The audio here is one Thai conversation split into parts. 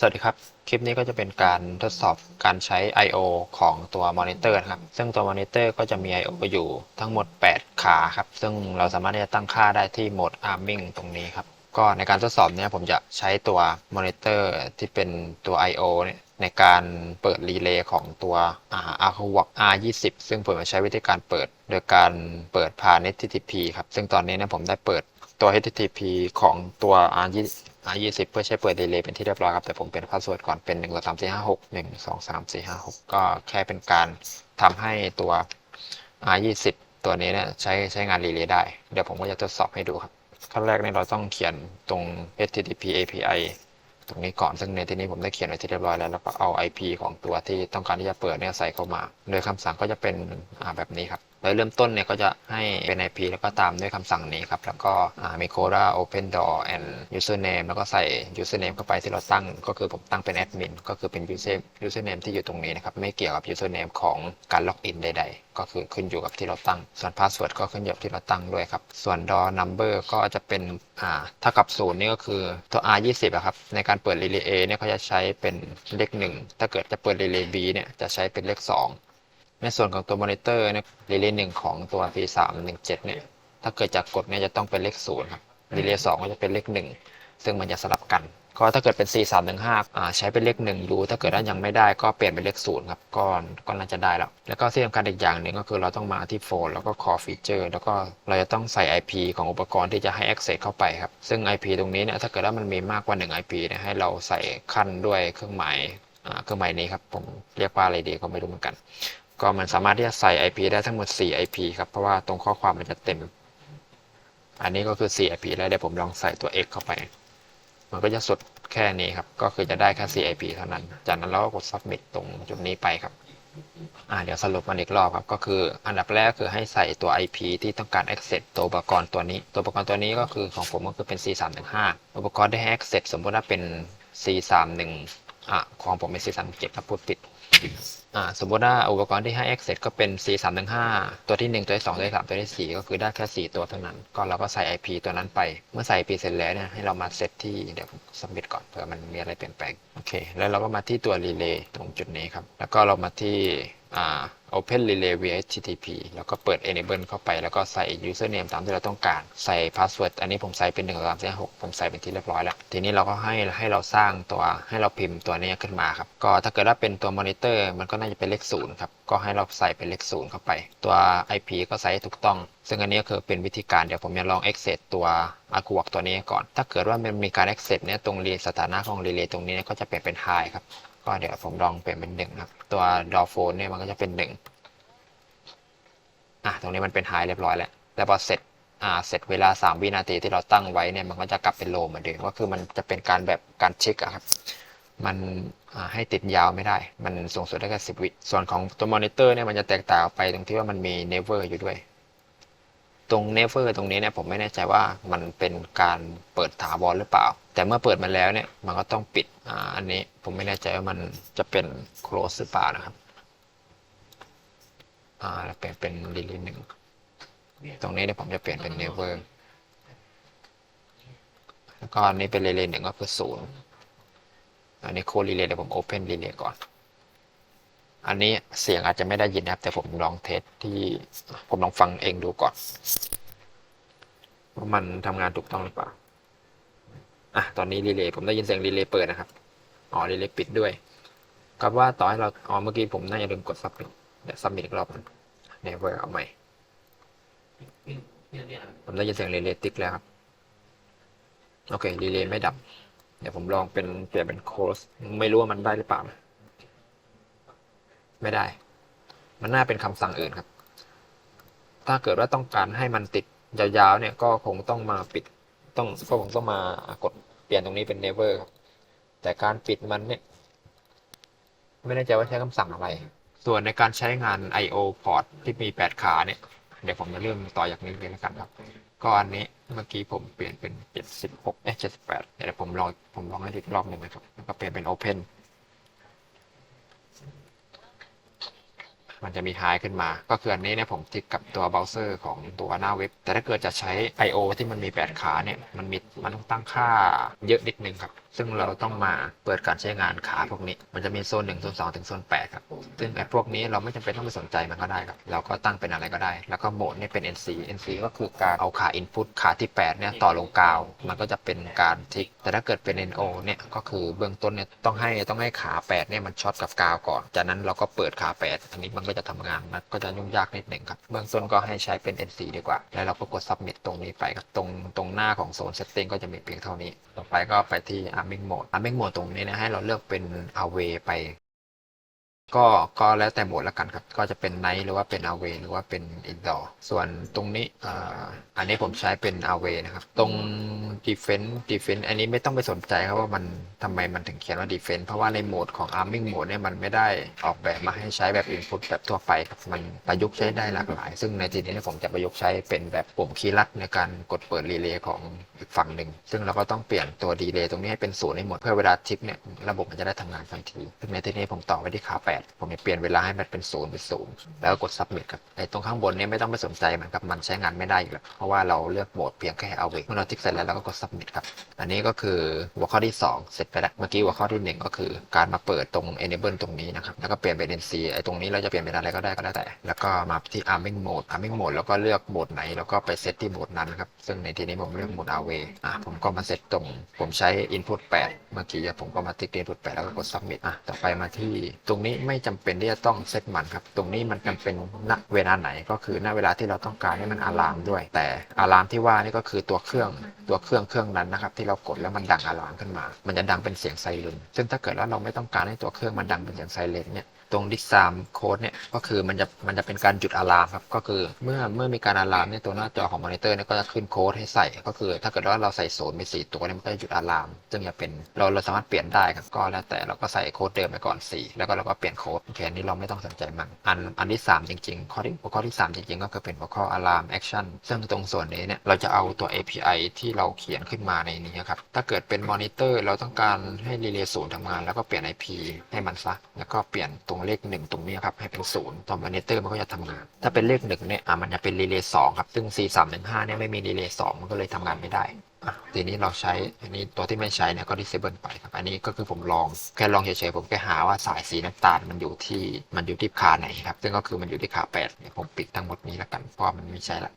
สวัสดีครับ คลิปนี้ก็จะเป็นการทดสอบการใช้ I/O ของตัวมอนิเตอร์นะครับ ซึ่งตัวมอนิเตอร์ก็จะมี I/O อยู่ทั้งหมด 8 ขาครับ ซึ่งเราสามารถที่จะตั้งค่าได้ที่โหมด Arming ตรงนี้ครับ ก็ในการทดสอบเนี้ยผมจะใช้ตัวมอนิเตอร์ที่เป็นตัว I/O เนี่ยในการเปิดรีเลย์ของตัว a r c w o c R20 ซึ่งผมจะใช้วิธีการเปิด โดยการเปิดผ่าน HTTP ครับ ซึ่งตอนนี้เนี่ยผมได้เปิดตัว HTTP ของตัว R20 R20 เพื่อใช้เปิดรีเลย์เป็นที่เรียบร้อยครับ แต่ผมเป็นพาสเวิร์ดก่อนเป็น1 2 3 4 5 6 1 2 3 4 5 6 ก็แค่เป็นการทำให้ตัว R20 ตัวนี้เนี่ยใช้ใช้งานรีเลย์ได้ เดี๋ยวผมก็จะทดสอบให้ดูครับ ขั้นแรกเนี่ยเราต้องเขียนตรง HTTP API ตรงนี้ก่อนซึ่งในที่นี้ผมได้เขียนไว้ที่เรียบร้อยแล้วแล้วก็เอา IP ของตัวที่ต้องการที่จะเปิดเนี่ยใส่เข้ามา โดยคำสั่งก็จะเป็นแบบนี้ครับ ดยเริ่มต้นเนี่ยก็จะให้เป็น IP แล้วก็ตามด้วยคำสั่งนี้ครับ แล้วก็อ่ามี Coda Open Door and Username แล้วก็ใส่ Username เข้าไปที่เราตั้ง ก็คือผมตั้งเป็น Admin ก็คือเป็น User Username ที่อยู่ตรงนี้นะครับ ไม่เกี่ยวกับ Username ของการล็อกอินใด ๆ ก็คือขึ้นอยู่กับที่เราตั้ง ส่วน Password ก็ขึ้นอยู่กับที่เราตั้งด้วยครับ ส่วน Door Number ก็จะเป็นอ่าถ้ากับศูนย์นี่ก็คือตัว R20 อะครับ ในการเปิด Relay A เนี่ยเขาจะใช้เป็นเลขหนึ่งถ้าเกิดจะเปิด Relay B เนี่ยจะใช้เป็นเลขสอง ในส่วนของตัวมอนิเตอร์เนี่ยรีเลย์หนึ่งของตัว P317 เนี่ย ถ้าเกิดจะกกดเนี่ยจะต้องเป็นเลขศูนย์ครับรีเลย์สองก็จะเป็นเลขหนึ่งซึ่งมันจะสลับกัน ก็ถ้าเกิดเป็น C315 อ่าใช้เป็นเลขหนึ่งดู ถ้าเกิดว่ายังไม่ได้ก็เปลี่ยนเป็นเลขศูนย์ครับก็ก็น่าจะได้แล้ว แล้วก็ที่สำคัญอีกอย่างหนึ่งก็คือเราต้องมาที่โฟนแล้วก็ Core Feature แล้วก็เราจะต้องใส่ IP ของอุปกรณ์ที่จะให้ access เข้าไปครับ ซึ่ง IP ตรงนี้เนี่ยถ้าเกิดว่ามันมีมากกว่า 1 IP เนี่ยให้เราใส่ขั้นด้วยเครื่องหมายเครื่องหมายนี้ครับผมเรียกว่าอะไรดีก็ไม่รู้เหมือนกัน ก็มันสามารถที่จะใส่ IP ได้ทั้งหมด 4 IP ครับ เพราะว่าตรงข้อความมันจะเต็ม อันนี้ก็คือ 4 IP แล้วเดี๋ยวผมลองใส่ตัว X เข้าไป มันก็จะสุดแค่นี้ครับ ก็คือจะได้แค่ 4 IP เท่านั้น จากนั้นเราก็กด submit ตรงจุดนี้ไปครับ อ่าเดี๋ยวสรุปมันอีกรอบครับ ก็คืออันดับแรกคือให้ใส่ตัว IP ที่ต้องการ access ตัวอุปกรณ์ตัวนี้ ตัวอุปกรณ์ตัวนี้ก็คือของผมก็คือเป็น C315 อุปกรณ์ที่ให้ access สมมติว่าเป็น C31 อะของผมเป็น c37 ถ้าพูดผิด สมมติว่าอุปกรณ์ที่ให้ access ก็เป็น C315 ตัวที่ 1 ตัวที่ 2 ตัวที่ 3 ตัวที่ 4 ก็คือได้แค่ 4 ตัวเท่านั้น ก็เราก็ใส่ IP ตัวนั้นไป เมื่อใส่ IP เสร็จแล้วเนี่ยให้เรามาเซตที่เดี๋ยวสมมติก่อนเผื่อมันมีอะไรเปลี่ยนแปลง โอเค แล้วเราก็มาที่ตัว relay ตรงจุดนี้ครับ แล้วก็เรามาที่ open relay via http แล้วก็เปิด enable เข้าไป แล้วก็ใส่ username ตามที่เราต้องการ ใส่ password อันนี้ผมใส่เป็น1 2 3 4 6ผมใส่เป็นที่เรียบร้อยแล้ว ทีนี้เราก็ให้ให้เราสร้างตัวให้เราพิมพ์ตัวนี้ขึ้นมาครับ ก็ถ้าเกิดว่าเป็นตัว monitor มันก็น่าจะเป็นเลขศูนย์ครับ ก็ให้เราใส่เป็นเลขศูนย์เข้าไป ตัว IP ก็ใส่ถูกต้อง ซึ่งอันนี้ก็คือเป็นวิธีการเดี๋ยวผมจะลอง access ตัว a q u a ตัวนี้ก่อน ถ้าเกิดว่ามันมีการ access เนี่ยตรงรีสถานะของ relay ตรงนี้ก็จะเปลี่ยนเป็น high ครับ ก็เดี๋ยวผมลองเปลี่ยนเป็นหนึ่งครับ ตัว door phone เนี่ยมันก็จะเป็นหนึ่งอะตรงนี้มันเป็นไฮเรียบร้อยแล้วแล้วพอเสร็จอ่าเสร็จเวลา 3 วินาทีที่เราตั้งไว้เนี่ยมันก็จะกลับเป็นโลเหมือนเดิมก็คือมันจะเป็นการแบบการเช็คอะครับมันอ่าให้ติดยาวไม่ได้ มันสูงสุดได้แค่10วิ ส่วนของตัวมอนิเตอร์เนี่ยมันจะแตกต่างไปตรงที่ว่ามันมี never อยู่ด้วย ตรง never ตรงนี้เนี่ยผมไม่แน่ใจว่ามันเป็นการเปิดถาวรหรือเปล่า แต่เมื่อเปิดมาแล้วเนี่ยมันก็ต้องปิดอ่าอันนี้ผมไม่แน่ใจว่ามันจะเป็น close หรือเปล่านะครับอ่าแล้วเปลี่ยนเป็น relay หนึ่งตรงนี้เดี๋ยผมจะเปลี่ยนเป็น never แล้วก็อันนี้เป็น relay หนึ่งก็คือศูนย์อันนี้ code relay เดี๋ยวผม open relay ก่อน อันนี้เสียงอาจจะไม่ได้ยินนะครับ แต่ผมลองเทสที่ผมลองฟังเองดูก่อนว่ามันทำงานถูกต้องหรือเปล่าอะตอนนี้ relay ผมได้ยินเสียง relay เปิดนะครับอ๋อ relay ปิดด้วยกับว่าต่อให้เราอ๋อเมื่อกี้ผมน่าจะลืมกด submit เดี๋ยว submit อีกรอบนึง never เอาใหม่ผมได้ยินเสียงรีเลย์ติ๊กแล้วครับโอเครีเลย์ไม่ดับ เดี๋ยวผมลองเป็นเปลี่ยนเป็นโค้ดไม่รู้ว่ามันได้หรือเปล่า ไม่ได้ มันน่าเป็นคำสั่งอื่นครับ ถ้าเกิดว่าต้องการให้มันติดยาวๆเนี่ยก็คงต้องมาปิดต้องก็คงต้องมากดเปลี่ยนตรงนี้เป็น never ครับ แต่การปิดมันเนี่ย ไม่แน่ใจว่าใช้คำสั่งอะไร ส่วนในการใช้งาน I/O port ที่มี 8 ขาเนี่ย เดี๋ยวผมจะเริ่มต่อจากนี้เลยแล้วกันครับก็อันนี้เมื่อกี้ผมเปลี่ยนเป็น 76เอ๊ะ78เดี๋ยวผมลองผมลองให้อีกรอบหนึ่งนะครับแล้วก็เปลี่ยนเป็น Open มันจะมีไฮขึ้นมา ก็คืออันนี้เนี่ยผมติ๊กกับตัวเบราว์เซอร์ของตัวหน้าเว็บ แต่ถ้าเกิดจะใช้ I/O ที่มันมี 8 ขาเนี่ย มันมีมันต้องตั้งค่าเยอะนิดนึงครับ ซึ่งเราต้องมาเปิดการใช้งานขาพวกนี้ มันจะมีโซน1โซน2ถึงโซน8ครับ ซึ่งไอ้พวกนี้เราไม่จำเป็นต้องไปสนใจมันก็ได้ครับ เราก็ตั้งเป็นอะไรก็ได้ แล้วก็โหมดนี่เป็น NC NC ก็คือการเอาขา input ขาที่ 8 เนี่ยต่อลงกาว มันก็จะเป็นการทิก แต่ถ้าเกิดเป็น NO เนี่ยก็คือเบื้องต้นเนี่ยต้องให้ต้องให้ขา 8 เนี่ยมันช็อตกับกาวก่อน จากนั้นเราก็เปิดขา 8 อันนี้มันก็จะทำงาน มันก็จะยุ่งยากนิดหนึ่งครับ เบื้องต้นก็ให้ใช้เป็น NC ดีกว่า แล้วเราก็กด submit ตรงนี้ไปครับ ตรงตรงหน้าของโซน setting ก็จะมีเพียงเท่านี้ ต่อไปก็ไปที่ามเมกโหมดตามเมกโหมดตรงนี้นะให้เราเลือกเป็น away ไป ก็ก็แล้วแต่โหมดละกันครับ ก็จะเป็น night หรือว่าเป็น away หรือว่าเป็น indoor ส่วนตรงนี้อ่าอันนี้ผมใช้เป็น away นะครับ ตรง defense defense อันนี้ไม่ต้องไปสนใจครับว่ามันทำไมมันถึงเขียนว่า defense เพราะว่าในโหมดของ arming mode เนี่ยมันไม่ได้ออกแบบมาให้ใช้แบบ input แบบทั่วไปครับมันประยุกต์ใช้ได้หลากหลาย ซึ่งในทีนี้ผมจะประยุกต์ใช้เป็นแบบปุ่มคีย์ลัดในการกดเปิดรีเลย์ของอีกฝั่งหนึ่งซึ่งเราก็ต้องเปลี่ยนตัวดีเลย์ตรงนี้ให้เป็นศูนย์ให้หมดเพื่อเวลาทิปเนี่ยระบบมันจะได้ทำงานทันทีซึ่งในทีนี้ผมต่อไว้ที่ขา8 ผมจะเปลี่ยนเวลาให้มันเป็นศูนย์เป็นศูนย์แล้วก็กด submit ครับไอ้ตรงข้างบนนี่ยไม่ต้องไปสนใจมันครับมันใช้งานไม่ได้อยู่แล้วเพราะว่าเราเลือกโหมดเพียงแค่เอาไว้เมื่อเราทิกเสร็จแล้วเราก็กด submit ครับอันนี้ก็คือหัวข้อที่ 2 เสร็จไปแล้วเมื่อกี้หัวข้อที่ 1 ก็คือ การมาเปิดตรง enable ตรงนี้นะครับแล้วก็เปลี่ยนเป็น NC ไอ้ตรงนี้เราจะเปลี่ยนเป็นอะไรก็ได้ก็แล้วแต่ แล้วก็มาที่ arming mode arming mode แล้วก็เลือกโหมดไหนแล้วก็ไปเซตที่โหมดนั้นครับซึ่งในที่นี้ผมเลือกโหมด away อะผมก็มาเซตตรง ผมใช้ input 8 เมื่อกี้ผมก็มาติ๊ก input 8 แล้วก็กด submit อะต่อไปมาที่ตรงนี้ไม่จำเป็นที่จะต้องเซตมันครับ ตรงนี้มันจำเป็นณเวลาไหนก็คือณเวลาที่เราต้องการให้มันอะลามด้วย แต่อะลามที่ว่านี่ก็คือตัวเครื่องตัวเครื่องเครื่องนั้นนะครับที่เรากดแล้วมันดังอะลามขึ้นมา มันจะดังเป็นเสียงไซเรนซึ่งถ้าเกิดว่าเราไม่ต้องการให้ตัวเครื่องมันดังเป็นเสียงไซเรนเนี่ย ตรงดิสซามโค้ดเนี่ยก็คือมันจะมันจะเป็นการหยุดอะลามครับก็คือเมื่อเมื่อมีการอะลามเนี่ยตัวหน้าจอของมอนิเตอร์เนี่ยก็จะขึ้นโค้ดให้ใส่ก็คือ ถ้าเกิดว่าเราใส่โซนไปสี่ตัวเนี่ยมันก็จะหยุดอะลาม ซึ่งจะเป็นเราเราสามารถเปลี่ยนได้ครับก็แล้วแต่เราก็ใส่โค้ดเดิมไปก่อน 4 แล้วก็เราก็เปลี่ยนโค้ดโอเคอันนี้เราไม่ต้องสนใจมันอันอันที่ 3 จริง ๆ ข้อที่หัวข้อที่ 3 จริง ๆ ก็คือเป็นหัวข้อ alarm action ซึ่งตรงส่วนนี้เนี่ยเราจะเอาตัว API ที่เราเขียนขึ้นมาในนี้ครับถ้าเกิดเป็นมอนิเตอร์เราต้องการให้รีเลย์ศูนย์ทำงาน แล้วก็เปลี่ยน IP ให้มันซะแล้วก็เปลี่ยนตรงเลขหนึ่งตรงนี้ครับให้เป็นศูนย์ตัวมอนิเตอร์มันก็จะทำงาน ถ้าเป็นเลขหนึ่งเนี่ยอะมันจะเป็นรีเลย์สองครับ ซึ่ง4 3 1 5เนี่ยไม่มีรีเลย์สองมันก็เลยทำงานไม่ได้อะทีนี้เราใช้อันนี้ตัวที่ไม่ใช้เนี่ยก็ disable ไปครับ อันนี้ก็คือผมลองแค่ลองเฉยๆผมแค่หาว่าสายสีน้ำตาลมันอยู่ที่มันอยู่ที่ขาไหนครับ ซึ่งก็คือมันอยู่ที่ขาแปดเนี่ยผมปิดทั้งหมดนี้แล้วกันเพราะมันไม่ใช่ละ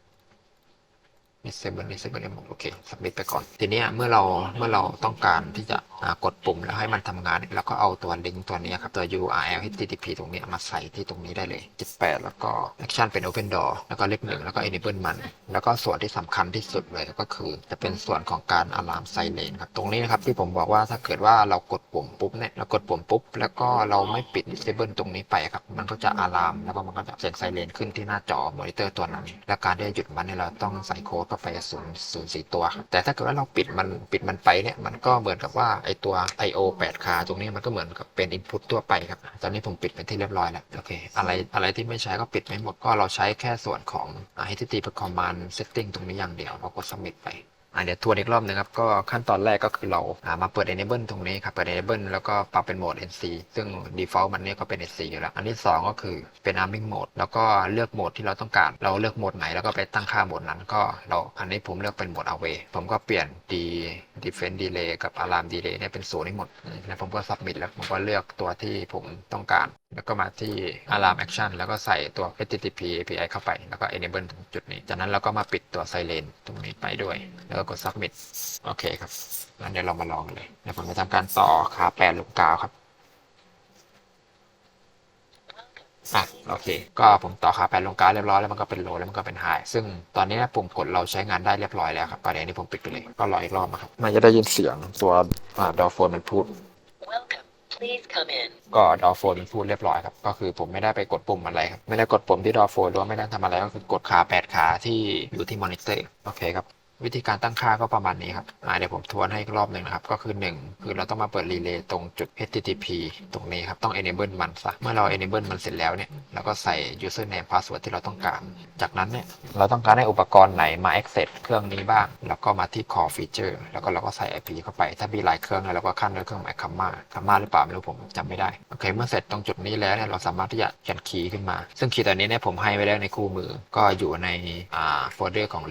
disable disable ได้หมดโอเค submit ไปก่อน ทีนี้เมื่อเราเมื่อเราต้องการที่จะกดปุ่มแล้วให้มันทำงานเราก็เอาตัวลิงก์ตัวนี้ครับ ตัว URL HTTP ตรงนี้มาใส่ที่ตรงนี้ได้เลย 78 แล้วก็ action เป็น open door แล้วก็เลขหนึ่งแล้วก็ enable มัน แล้วก็ส่วนที่สำคัญที่สุดเลยก็คือจะเป็นส่วนของการ alarm silent ครับ ตรงนี้นะครับที่ผมบอกว่าถ้าเกิดว่าเรากดปุ่มปุ๊บเนี่ยเรากดปุ่มปุ๊บ แล้วก็เราไม่ปิด disable ตรงนี้ไปครับ มันก็จะ alarm แล้วก็มันก็จะเสียง silent ขึ้นที่หน้าจอมอนิเตอร์ตัวนั้น และการที่จะหยุดมันเนี่ยเราต้องใส่โค้ดเข้าไปศูนย์ศูนย์สี่ตัวครับแต่ถ้าเกิดว่าเราปิดมันปิดมันไปเนี่ยมันก็เหมือนกับว่าไอตัว I/O 8ขาตรงนี้มันก็เหมือนกับเป็น input ทั่วไปครับ ตอนนี้ผมปิดเป็นที่เรียบร้อยแล้วโอเคอะไรอะไรที่ไม่ใช้ก็ปิดไม่หมดก็เราใช้แค่ส่วนของ HTTP command setting ตรงนี้อย่างเดียวเรากด submit ไป เดี๋ยวทวนอีกรอบหนึงครับก็ขั้นตอนแรกก็คือเราอ่ามาเปิด enable ตรงนี้ครับเปิด enable แล้วก็ปรับเป็นโหมด NC ซึ่ง default มันเนี่ยก็เป็น NC อยู่แล้ว อันที่ 2 ก็คือเป็น arming mode แล้วก็เลือกโหมดที่เราต้องการ เราเลือกโหมดไหนแล้วก็ไปตั้งค่าโหมดนั้นก็เราอันนี้ผมเลือกเป็นโหมด away ผมก็เปลี่ยน D defense delay กับ alarm delay เนี่ยเป็นศูนย์ให้หมด แล้วผมก็ submit แล้วผมก็เลือกตัวที่ผมต้องการ แล้วก็มาที่ alarm action แล้วก็ใส่ตัว HTTP API เข้าไป แล้วก็ enable ตรงจุดนี้ จากนั้นเราก็มาปิดตัว Siren ตรงนี้ไปด้วย แล้วก็กด submit โอเคครับงั้นเดี๋ยวเรามาลองเลย เดี๋ยวผมจะทำการต่อขาแปดลูกกาวครับ อะโอเค ก็ผมต่อขาแปดลงกาวเรียบร้อยแล้วมันก็เป็นโลแล้วมันก็เป็นไฮซึ่งตอนนี้ปุ่มกดเราใช้งานได้เรียบร้อยแล้วครับประเด็นนี้ผมปิดไปเลยก็รออีกรอบนะครับมันจะได้ยินเสียงตัวดอโฟนมันพูด Welcome. Please come in. ก็ดอโฟนพูดเรียบร้อยครับ ก็คือผมไม่ได้ไปกดปุ่มอะไรครับ ไม่ได้กดปุ่มที่ดอโฟนหรือว่าไม่ได้ทำอะไรก็คือกดขาแปดขาที่อยู่ที่มอนิเตอร์ โอเคครับ วิธีการตั้งค่าก็ประมาณนี้ครับอ่าเดี๋ยวผมทวนให้อีกรอบหนึ่งนะครับ ก็คือ 1 คือเราต้องมาเปิดรีเลย์ตรงจุด HTTP ตรงนี้ครับ ต้อง enable มันซะ เมื่อเรา enable มันเสร็จแล้วเนี่ยเราก็ใส่ username password ที่เราต้องการ จากนั้นเนี่ยเราต้องการให้อุปกรณ์ไหนมา access เครื่องนี้บ้าง แล้วก็มาที่ core feature แล้วก็เราก็ใส่ IP เข้าไป ถ้ามีหลายเครื่องเนี่ยเราก็ขั้นด้วยเครื่องหมายคัมมาคัมมาหรือเปล่าไม่รู้ผมจำไม่ได้ โอเค เมื่อเสร็จตรงจุดนี้แล้วเนี่ยเราสามารถที่จะเขียนคีย์ขึ้นมา ซึ่งคีย์ตัวนี้เนี่ยผมให้ไว้แล้วในคู่มือ ก็อยู่ในอ่าโฟลเดอร์ของ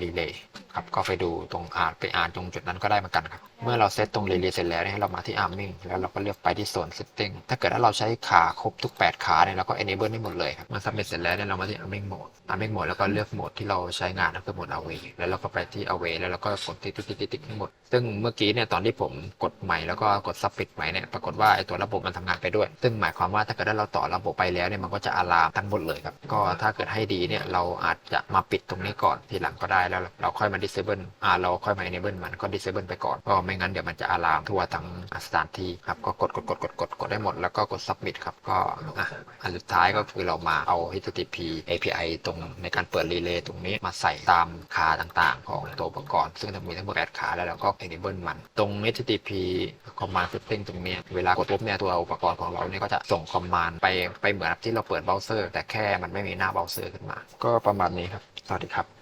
relay ครับ ก็ไปดูตรงอ่านไปอ่านตรงจุดนั้นก็ได้เหมือนกันครับ เมื่อเราเซตตรง release เสร็จแล้วเนี่ยให้เรามาที่ arming แล้วเราก็เลือกไปที่ส่วน setting ถ้าเกิดถ้าเราใช้ขาครบทุก 8 ขาเนี่ยเราก็ enable ได้หมดเลยครับเมื่อ submit เสร็จแล้วเนี่ยเรามาที่ arming mode arming mode แล้วก็เลือกโหมดที่เราใช้งานก็คือโหมด away แล้วเราก็ไปที่ away แล้วเราก็กดติ๊กติ๊กติ๊กติ๊กทั้งหมด ซึ่งเมื่อกี้เนี่ยตอนที่ผมกดใหม่แล้วก็กด submit ใหม่เนี่ยปรากฏว่าไอตัวระบบมันทำงานไปด้วย ซึ่งหมายความว่าถ้าเกิดเราต่อระบบไปแล้วเนี่ยมันก็จะอะลามทั้งหมดเลยครับก็ถ้าเกิดให้ดีเนี่ยเราอาจจะมาปิดตรงนี้ก่อนทีหลังก็ได้แล้วเราค่อยมา disable อ่าเราค่อยมา enable มันก็ disable ไปก่อนก็ไม่งั้นเดี๋ยวมันจะอะลามทั่วทั้งสถานที่ครับก็กดกดกดกดกดกดได้หมดแล้วก็กด submit ครับก็อะอันสุดท้ายก็คือเรามาเอา HTTP API ตรงในการเปิด relay ตรงนี้มาใส่ตามขาต่างๆ ของตัวอุปกรณ์ ซึ่งจะมีทั้งหมด8ขาแล้วเราก็ enable มัน ตรง HTTP command setting ตรงนี้เวลากดปุ๊บเนี่ยตัวอุปกรณ์ของเราเนี่ยก็จะส่ง command ไปไปเหมือนที่เราเปิดเบราว์เซอร์แต่แค่มันไม่มีหน้าเบราว์เซอร์ขึ้นมา ก็ประมาณนี้ครับ สวัสดีครับ